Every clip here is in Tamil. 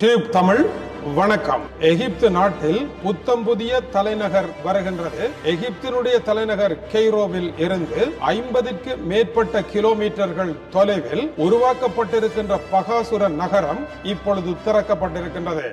டியூப் தமிழ் வணக்கம். எகிப்து நாட்டில் புத்தம் புதிய தலைநகர் வருகின்றது. எகிப்தினுடைய தலைநகர் கெய்ரோவில் இருந்து ஐம்பதுக்கு மேற்பட்ட கிலோமீட்டர்கள் தொலைவில் உருவாக்கப்பட்டிருக்கின்ற பகாசுர நகரம் இப்பொழுது திறக்கப்பட்டிருக்கின்றது.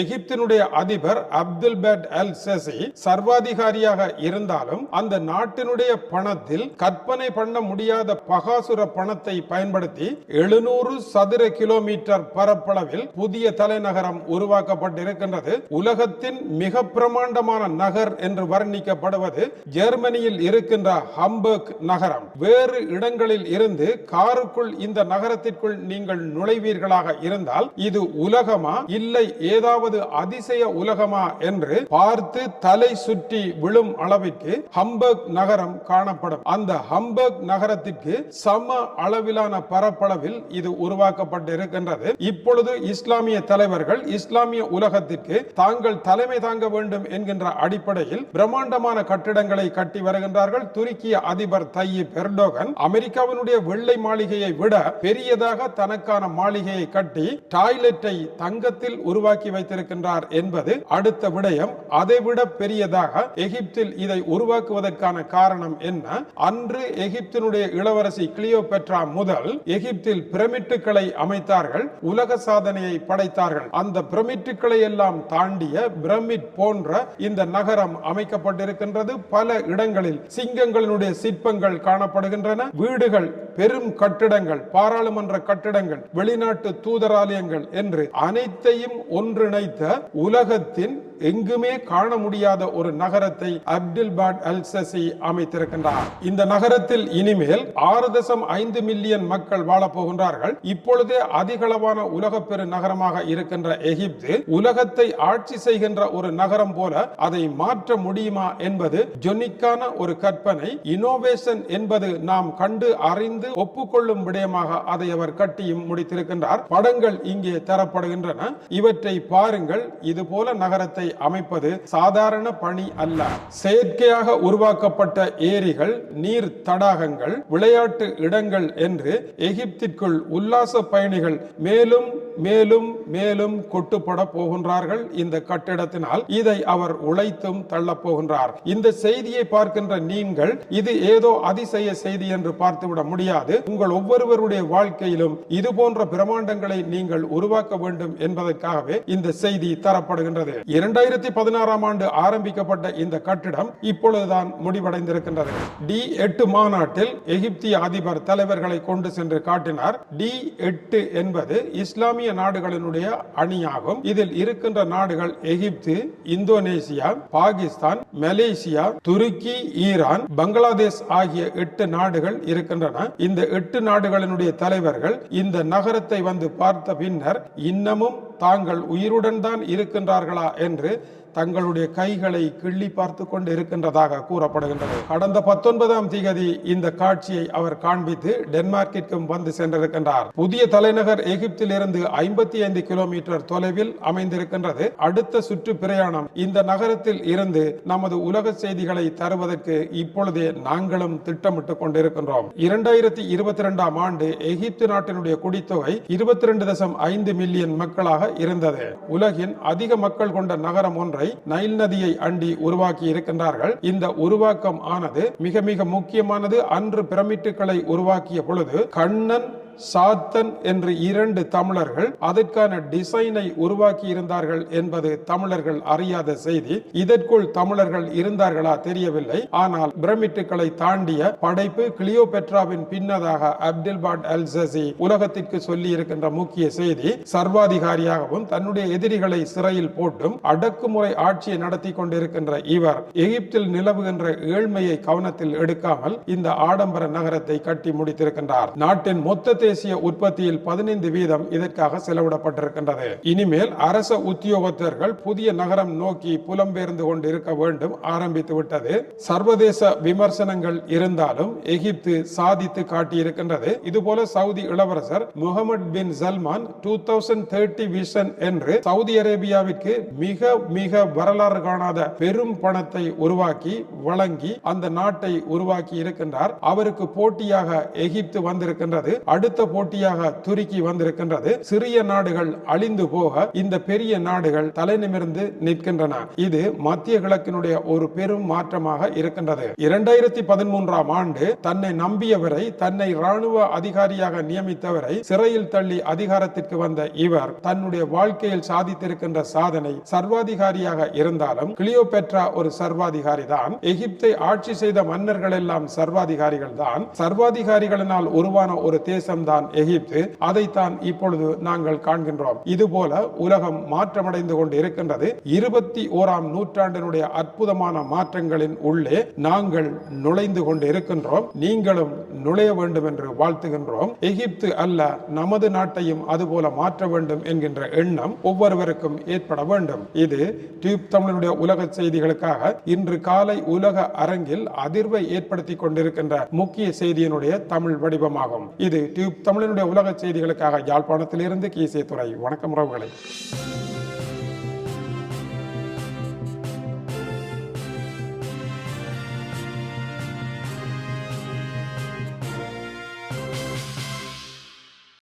எகிப்தினுடைய அதிபர் அப்துல் பேட் அல் சசி சர்வாதிகாரியாக இருந்தாலும் அந்த நாட்டினுடைய பணத்தில் கற்பனை பண்ண முடியாத பகாசுர பணத்தை பயன்படுத்தி எழுநூறு சதுர கிலோமீட்டர் பரப்பளவில் புதிய தலைநகரம் உருவாக்கப்பட்டிருக்கின்றது. உலகத்தின் மிக பிரமாண்டமான நகர் என்று வர்ணிக்கப்படுவது ஜெர்மனியில் இருக்கின்ற ஹம்பர்க் நகரம். வேறு இடங்களில் இருந்து காருக்குள் இந்த நகரத்திற்குள் நீங்கள் நுழைவீர்களாக இருந்தால் இது உலகமா? இல்லை ஏதாவது அதிசய உலகமா என்று பார்த்து தலை சுற்றி விழும் அளவிற்கு ஹம்பர்க் நகரம் காணப்படும். அந்த ஹம்பர்க் நகரத்திற்கு சம அளவிலான பரப்பளவில் இது உருவாக்கப்பட்டிருக்கின்றது. இப்பொழுது இஸ்லாமிய தலைவர்கள் இஸ்லாமிய உலகத்திற்கு தாங்கள் தலைமை தாங்க வேண்டும் என்கின்ற அடிப்படையில் பிரம்மாண்டமான கட்டிடங்களை கட்டி வருகின்றார்கள். துருக்கிய அதிபர் தையீப் எர்டோகன் அமெரிக்காவினுடைய வெள்ளை மாளிகையை விட பெரியதாக தனக்கான மாளிகையை கட்டி டாய்லெட்டை தங்கத்தில் உருவாக்கி வைத்திருக்கின்றார் என்பது அடுத்த விடயம். அதைவிட பெரியதாக எகிப்தில் இதை உருவாக்குவதற்கான காரணம் என்ன? அன்று எகிப்தினுடைய இளவரசி கிளியோபெட்ரா முதல் எகிப்தில் பிரமிட்டுகளை அமைத்தார்கள் உலக சாதனையை படைத்தார்கள். அந்த பிரமிட்டுகளை எல்லாம் தாண்டிய பிரமிட் போன்ற இந்த நகரம் அமைக்கப்பட்டிருக்கின்றது. பல இடங்களில் சிங்கங்களினுடைய சிற்பங்கள் காணப்படுகின்றன. வீடுகள் பெரும் கட்டிடங்கள் பாராளுமன்ற கட்டிடங்கள் வெளிநாட்டு தூதராலயங்கள் என்று அனைத்தையும் ஒன்றிணை ஒன்றிணைத்த உலகத்தின் எங்குமே காண முடியாத ஒரு நகரத்தை அப்டில் பாட் அல் சசி அமைத்திருக்கின்றார். இந்த நகரத்தில் இனிமேல் ஆறு தசம் ஐந்து மில்லியன் மக்கள் வாழப்போகின்றார்கள் இப்பொழுதே அதிகளவான உலக பெரு நகரமாக இருக்கின்ற எகிப்து உலகத்தை ஆட்சி செய்கின்ற ஒரு நகரம் போல அதை மாற்ற முடியுமா என்பது ஜொனிக்கான ஒரு கற்பனை. இனோவேஷன் என்பது நாம் கண்டு அறிந்து ஒப்புக்கொள்ளும் விடயமாக அதை அவர் கட்டியும் முடித்திருக்கின்றார். படங்கள் இங்கே தரப்படுகின்றன. இவற்றை பாருங்கள். இது போல நகரத்தை அமைப்பது சாதாரண பணி அல்ல. செயற்கையாக உருவாக்கப்பட்ட ஏரிகள் நீர் தடாகங்கள் விளையாட்டு இடங்கள் என்று எகிப்திற்குள் உல்லாச பயணிகள் மேலும் மேலும் மேலும் கொட்டுப்பட போகின்றார்கள். இந்த கட்டிடத்தினால் இதை அவர் உழைத்தும் தள்ளப்போகின்றார். இந்த செய்தியை பார்க்கின்ற நீங்கள் இது ஏதோ அதிசய செய்தி என்று பார்த்துவிட முடியாது. உங்கள் ஒவ்வொருவருடைய வாழ்க்கையிலும் இது போன்ற பிரமாண்டங்களை நீங்கள் உருவாக்க வேண்டும் என்பதற்காகவே இந்த செய்தி தரப்படுகின்றது. இரண்டு இரண்டாயிரத்தி பதினாறாம் ஆண்டு ஆரம்பிக்கப்பட்ட இந்த கட்டிடம் இப்பொழுதுதான் முடிவடைந்திருக்கின்றது. டி எட்டு மாநாட்டில் எகிப்திய அதிபர் தலைவர்களை கொண்டு சென்று காட்டினார். டி எட்டு என்பது இஸ்லாமிய நாடுகளினுடைய அணியாகும். இதில் இருக்கின்ற நாடுகள் எகிப்து இந்தோனேசியா பாகிஸ்தான் மலேசியா துருக்கி ஈரான் பங்களாதேஷ் ஆகிய எட்டு நாடுகள் இருக்கின்றன. இந்த எட்டு நாடுகளினுடைய தலைவர்கள் இந்த நகரத்தை வந்து பார்த்த பின்னர் இன்னமும் தாங்கள் உயிருடன் தான் இருக்கின்றார்களா என்று என்று தங்களுடைய கைகளை கிள்ளி பார்த்து கொண்டு இருக்கின்றதாக கூறப்படுகின்றது. கடந்த பத்தொன்பதாம் திகதி இந்த காட்சியை அவர் காண்பித்து டென்மார்க்கிற்கும் வந்து சென்றிருக்கின்றார். புதிய தலைநகர் எகிப்தில் இருந்து ஐம்பத்தி ஐந்து கிலோமீட்டர் தொலைவில் அமைந்திருக்கின்றது. அடுத்த சுற்று பிரயாணம் இந்த நகரத்தில் இருந்து நமது உலக செய்திகளை தருவதற்கு இப்பொழுதே நாங்களும் திட்டமிட்டுக் கொண்டிருக்கின்றோம். இரண்டாயிரத்தி இருபத்தி இரண்டாம் ஆண்டு எகிப்து நாட்டினுடைய குடித்தொகை இருபத்தி ரெண்டு தசம் ஐந்து மில்லியன் மக்களாக இருந்தது. உலகின் அதிக மக்கள் கொண்ட நகரம் ஒன்றை நைல் நதியை அண்டி உருவாக்கி இருக்கின்றார்கள். இந்த உருவாக்கம் ஆனது மிக மிக முக்கியமானது. அன்று பிரமிட்டுகளை உருவாக்கிய பொழுது கண்ணன் சாத்தன் என்று இரண்டு தமிழர்கள் அதற்கான டிசைனை உருவாக்கி இருந்தார்கள் என்பது தமிழர்கள் அறியாத செய்தி. இதற்குள் தமிழர்கள் இருந்தார்களா தெரியவில்லை. ஆனால் பிரமிட்டுகளை தாண்டிய படைப்பு கிளியோபெட்ராவின் பின்னதாக அப்துல் பாட் அல் சசி உலகத்திற்கு சொல்லி இருக்கின்ற முக்கிய செய்தி. சர்வாதிகாரியாகவும் தன்னுடைய எதிரிகளை சிறையில் போட்டும் அடக்குமுறை ஆட்சியை நடத்தி கொண்டிருக்கின்ற இவர் எகிப்தில் நிலவுகின்ற ஏழ்மையை கவனத்தில் எடுக்காமல் இந்த ஆடம்பர நகரத்தை கட்டி முடித்திருக்கின்றார். நாட்டின் மொத்த தேசிய உற்பத்தியில் பதினைந்து வீதம் இதற்காக செலவிடப்பட்டிருக்கின்றது. இனிமேல் அரச உத்தியோகத்தர்கள் புதிய நகரம் நோக்கி புலம்பெயர்ந்து கொண்டிருக்க வேண்டும் ஆரம்பித்து விட்டது. சர்வதேச விமர்சனங்கள் இருந்தாலும் எகிப்து சாதித்து காட்டியிருக்கின்றது. இதுபோல சவுதி இளவரசர் Mohammed bin Salman two thousand thirty vision என்று சவுதி அரேபியாவிற்கு மிக மிக வரலாறு காணாத பெரும் பணத்தை உருவாக்கி வழங்கி அந்த நாட்டை உருவாக்கி இருக்கின்றார் அவருக்கு போட்டியாக எகிப்து வந்திருக்கின்றது. அடுத்த போட்டியாக துருக்கி வந்திருக்கின்றது. சிறிய நாடுகள் அழிந்து போக இந்த பெரிய நாடுகள் தலைநிமிர்ந்து நிற்கின்றன. இது மத்திய கிழக்கினுடைய ஒரு பெரும் மாற்றமாக இருக்கின்றது. இரண்டாயிரத்தி பதிமூன்றாம் ஆண்டு தன்னை நம்பியவரை தன்னை ராணுவ அதிகாரியாக நியமித்தவரை சிறையில் தள்ளி அதிகாரத்திற்கு வந்த இவர் தன்னுடைய வாழ்க்கையில் சாதித்திருக்கின்ற சாதனை சர்வாதிகாரியாக இருந்தாலும் கிளியோபெட்ரா ஒரு சர்வாதிகாரி தான் எகிப்தை ஆட்சி செய்த மன்னர்கள் எல்லாம் சர்வாதிகாரிகள் தான் சர்வாதிகாரிகளினால் உருவான ஒரு தேசம் தேசம்தான் எகிப்து. அதைத்தான் இப்பொழுது நாங்கள் காண்கின்றோம். இதுபோல உலகம் மாற்றமடைந்து கொண்டு இருக்கின்றது இருபத்தி ஓராம் நூற்றாண்டினுடைய அற்புதமான மாற்றங்களின் உள்ளே நாங்கள் நுழைந்து கொண்டு இருக்கின்றோம் நீங்களும் நுழைய வேண்டும் என்று வாழ்த்துகின்றோம். எகிப்து அல்ல நமது நாட்டையும் அதுபோல மாற்ற வேண்டும் என்கின்ற எண்ணம் ஒவ்வொருவருக்கும் ஏற்பட வேண்டும். இது டியூப் தமிழனுடைய உலக செய்திகளுக்காக இன்று காலை உலக அரங்கில் அதிர்வை ஏற்படுத்தி கொண்டிருக்கின்ற முக்கிய செய்தியினுடைய தமிழ் வடிவமாகும். இது டியூப் தமிழனுடைய உலக செய்திகளுக்காக யாழ்ப்பாணத்திலிருந்து கீசே துறை வணக்கம் உறவுகளை.